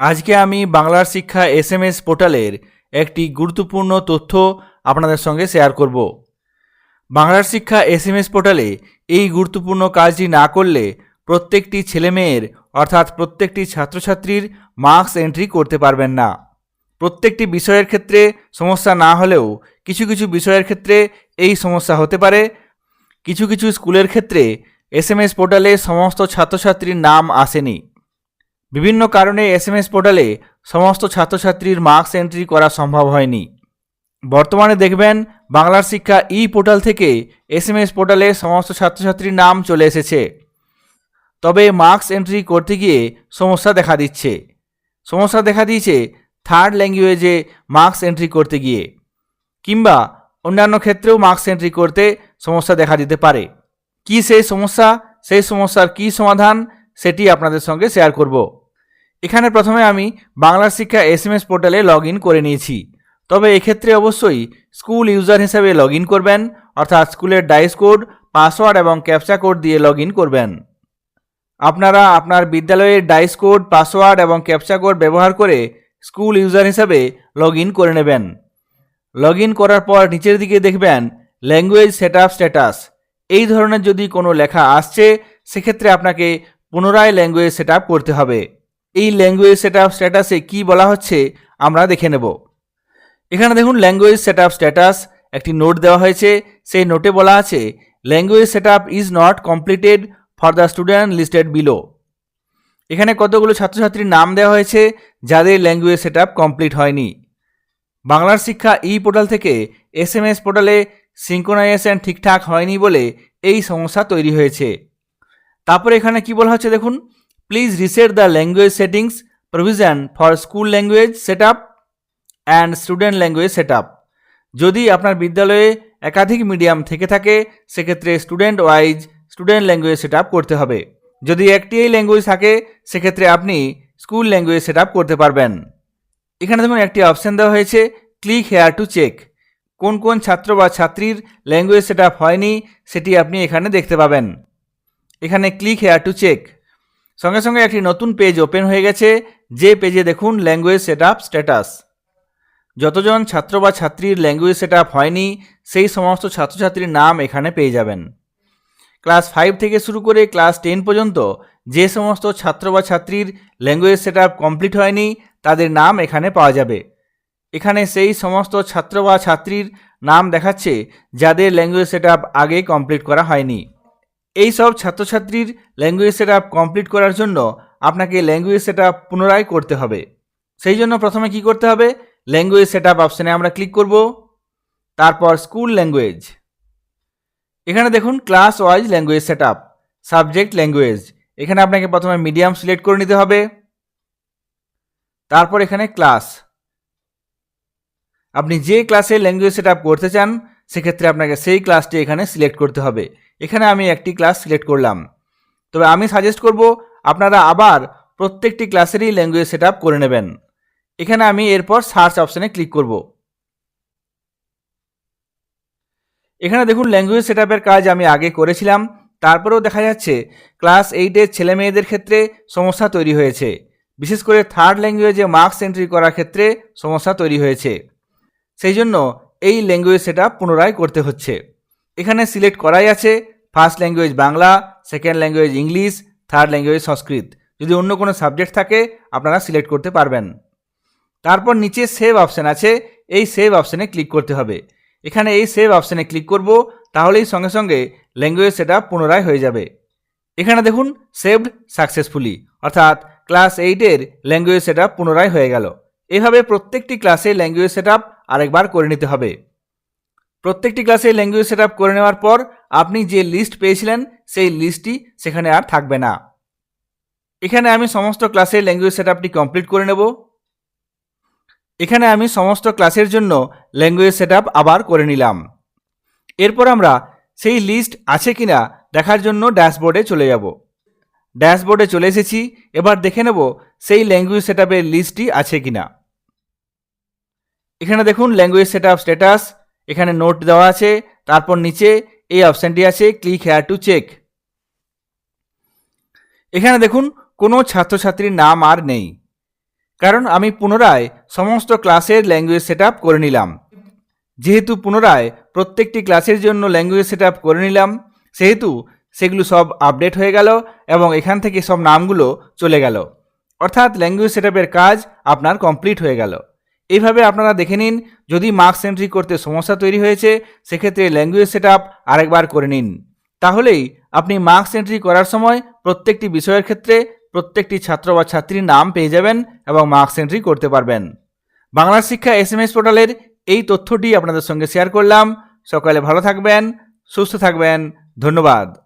আজকে আমি বাংলার শিক্ষা এস এম এস পোর্টালের একটি গুরুত্বপূর্ণ তথ্য আপনাদের সঙ্গে শেয়ার করব। বাংলার শিক্ষা এস এম এস পোর্টালে এই গুরুত্বপূর্ণ কাজটি না করলে প্রত্যেকটি ছেলেমেয়ের, অর্থাৎ প্রত্যেকটি ছাত্রছাত্রীর মার্কস এন্ট্রি করতে পারবেন না। প্রত্যেকটি বিষয়ের ক্ষেত্রে সমস্যা না হলেও কিছু কিছু বিষয়ের ক্ষেত্রে এই সমস্যা হতে পারে। কিছু কিছু স্কুলের ক্ষেত্রে এস এম এস পোর্টালে সমস্ত ছাত্রছাত্রীর নাম আসেনি। বিভিন্ন কারণে এস এম এস পোর্টালে সমস্ত ছাত্রছাত্রীর মার্কস এন্ট্রি করা সম্ভব হয়নি। বর্তমানে দেখবেন বাংলার শিক্ষা ই পোর্টাল থেকে এস এম এস পোর্টালে সমস্ত ছাত্রছাত্রীর নাম চলে এসেছে। তবে মার্কস এন্ট্রি করতে গিয়ে সমস্যা দেখা দিচ্ছে। সমস্যা দেখা দিয়েছে থার্ড ল্যাঙ্গুয়েজে মার্কস এন্ট্রি করতে গিয়ে। কিংবা অন্যান্য ক্ষেত্রেও মার্কস এন্ট্রি করতে সমস্যা দেখা দিতে পারে। কি সেই সমস্যা, সেই সমস্যার কি সমাধান, সেটি আপনাদের সঙ্গে শেয়ার করব। এখানে প্রথমে আমি বাংলার শিক্ষা এস এম এস পোর্টালে লগ ইন করে নিয়েছি। তবে এক্ষেত্রে অবশ্যই স্কুল ইউজার হিসেবে লগ ইন করবেন, অর্থাৎ স্কুলের ডাইস কোড, পাসওয়ার্ড এবং ক্যাপচা কোড দিয়ে লগ ইন করবেন। আপনারা আপনার বিদ্যালয়ের ডাইস কোড, পাসওয়ার্ড এবং ক্যাপচা কোড ব্যবহার করে স্কুল ইউজার হিসাবে লগ ইন করে নেবেন। লগ ইন করার পর নিচের দিকে দেখবেন, ল্যাঙ্গুয়েজ সেট আপ স্ট্যাটাস। এই ধরনের যদি কোনো লেখা আসছে, সেক্ষেত্রে আপনাকে পুনরায় ল্যাঙ্গুয়েজ সেট করতে হবে। এই ল্যাঙ্গুয়েজ সেট আপ স্ট্যাটাসে কী বলা হচ্ছে আমরা দেখে নেব। এখানে দেখুন ল্যাঙ্গুয়েজ সেট আপ স্ট্যাটাস একটি নোট দেওয়া হয়েছে। সেই নোটে বলা আছে language set up is not completed for the student listed below এখানে কতগুলো ছাত্রছাত্রীর নাম দেওয়া হয়েছে, যাদের ল্যাঙ্গুয়েজ সেট আপ কমপ্লিট হয়নি। বাংলার শিক্ষা ই পোর্টাল থেকে এস এম এস পোর্টালে সিঙ্কোনাইজেশন ঠিকঠাক হয়নি বলে এই সমস্যা তৈরি হয়েছে। তারপরে এখানে কি বলা হচ্ছে দেখুন reset the language settings provision for school language set up and student language set যদি আপনার বিদ্যালয়ে একাধিক মিডিয়াম থেকে থাকে, সেক্ষেত্রে student wise student language set করতে হবে। যদি একটিই ল্যাঙ্গুয়েজ থাকে, সেক্ষেত্রে আপনি স্কুল ল্যাঙ্গুয়েজ সেট করতে পারবেন। এখানে দেখুন একটি অপশান দেওয়া হয়েছে ক্লিক হেয়ার টু চেক কোন কোন ছাত্র বা ছাত্রীর ল্যাঙ্গুয়েজ সেট হয়নি, সেটি আপনি এখানে দেখতে পাবেন। এখানে ক্লিক হেয়ার টু চেক সঙ্গে সঙ্গে একটি নতুন পেজ ওপেন হয়ে গেছে। যে পেজে দেখুন ল্যাঙ্গুয়েজ সেট আপ স্ট্যাটাস যতজন ছাত্র বা ছাত্রীর ল্যাঙ্গুয়েজ সেট আপ হয়নি, সেই সমস্ত ছাত্রছাত্রীর নাম এখানে পেয়ে যাবেন। ক্লাস ফাইভ থেকে শুরু করে ক্লাস টেন পর্যন্ত যে সমস্ত ছাত্র বা ছাত্রীর ল্যাঙ্গুয়েজ সেট আপ কমপ্লিট হয়নি, তাদের নাম এখানে পাওয়া যাবে। এখানে সেই সমস্ত ছাত্র বা ছাত্রীর নাম দেখাচ্ছে, যাদের ল্যাঙ্গুয়েজ সেট আপ আগে কমপ্লিট করা হয়নি। এই সব ছাত্রছাত্রীর ল্যাঙ্গুয়েজ সেট কমপ্লিট করার জন্য আপনাকে ল্যাঙ্গুয়েজ সেট আপ পুনরায় করতে হবে। সেই জন্য প্রথমে কি করতে হবে? ল্যাঙ্গুয়েজ সেট আপ অপশানে আমরা ক্লিক করব। তারপর স্কুল ল্যাঙ্গুয়েজ এখানে দেখুন class wise language set up subject language এখানে আপনাকে প্রথমে মিডিয়াম সিলেক্ট করে নিতে হবে। তারপর এখানে ক্লাস আপনি যে ক্লাসে ল্যাঙ্গুয়েজ সেট আপ করতে চান, সেক্ষেত্রে আপনাকে সেই ক্লাসটি এখানে সিলেক্ট করতে হবে। এখানে আমি একটি ক্লাস সিলেক্ট করলাম। তবে আমি সাজেস্ট করব, আপনারা আবার প্রত্যেকটি ক্লাসেরই ল্যাঙ্গুয়েজ সেট করে নেবেন। এখানে আমি এরপর সার্চ অপশানে ক্লিক করব। এখানে দেখুন ল্যাঙ্গুয়েজ সেট কাজ আমি আগে করেছিলাম। তারপরেও দেখা যাচ্ছে ক্লাস এইটের ছেলে মেয়েদের ক্ষেত্রে সমস্যা তৈরি হয়েছে। বিশেষ করে থার্ড ল্যাঙ্গুয়েজে মার্কস এন্ট্রি করার ক্ষেত্রে সমস্যা তৈরি হয়েছে। সেই জন্য এই ল্যাঙ্গুয়েজ সেট পুনরায় করতে হচ্ছে। এখানে সিলেক্ট করাই আছে first language Bangla second language English third language Sanskrit. যদি অন্য কোনো সাবজেক্ট থাকে, আপনারা সিলেক্ট করতে পারবেন। তারপর নিচে সেভ অপশান আছে, এই সেভ অপশানে ক্লিক করতে হবে। এখানে এই সেভ অপশানে ক্লিক করব, তাহলেই সঙ্গে সঙ্গে ল্যাঙ্গুয়েজ সেটা পুনরায় হয়ে যাবে। এখানে দেখুন সেভড সাকসেসফুলি অর্থাৎ ক্লাস এইটের ল্যাঙ্গুয়েজ সেট পুনরায় হয়ে গেল। এভাবে প্রত্যেকটি ক্লাসে ল্যাঙ্গুয়েজ সেট আরেকবার করে নিতে হবে। প্রত্যেকটি ক্লাসে ল্যাঙ্গুয়েজ সেট করে নেওয়ার পর আপনি যে লিস্ট পেয়েছিলেন, সেই লিস্টটি সেখানে আর থাকবে না। এখানে আমি সমস্ত ক্লাসের ল্যাঙ্গুয়েজ সেট কমপ্লিট করে নেব। এখানে আমি সমস্ত ক্লাসের জন্য ল্যাঙ্গুয়েজ সেট আবার করে নিলাম। এরপর আমরা সেই লিস্ট আছে কিনা দেখার জন্য ড্যাশবোর্ডে চলে যাব। ড্যাশবোর্ডে চলে এসেছি। এবার দেখে নেব সেই ল্যাঙ্গুয়েজ সেট লিস্টটি আছে কিনা। এখানে দেখুন ল্যাঙ্গুয়েজ সেট স্ট্যাটাস এখানে নোট দেওয়া আছে, তারপর নিচে এই অপশানটি আছে ক্লিক হেয়ার টু চেক এখানে দেখুন, কোনো ছাত্রছাত্রীর নাম আর নেই। কারণ আমি পুনরায় সমস্ত ক্লাসের ল্যাঙ্গুয়েজ সেট করে নিলাম। যেহেতু পুনরায় প্রত্যেকটি ক্লাসের জন্য ল্যাঙ্গুয়েজ সেট করে নিলাম, সেহেতু সেগুলো সব আপডেট হয়ে গেল এবং এখান থেকে সব নামগুলো চলে গেল। অর্থাৎ ল্যাঙ্গুয়েজ সেট কাজ আপনার কমপ্লিট হয়ে গেল। এইভাবে আপনারা দেখে নিন, যদি মার্কস এন্ট্রি করতে সমস্যা তৈরি হয়েছে, সেক্ষেত্রে ল্যাঙ্গুয়েজ সেট আরেকবার করে নিন। তাহলেই আপনি মার্কস এন্ট্রি করার সময় প্রত্যেকটি বিষয়ের ক্ষেত্রে প্রত্যেকটি ছাত্র বা ছাত্রীর নাম পেয়ে যাবেন এবং মার্কস এন্ট্রি করতে পারবেন। বাংলা শিক্ষা এস এম এস পোর্টালের এই তথ্যটি আপনাদের সঙ্গে শেয়ার করলাম। সকালে ভালো থাকবেন, সুস্থ থাকবেন, ধন্যবাদ।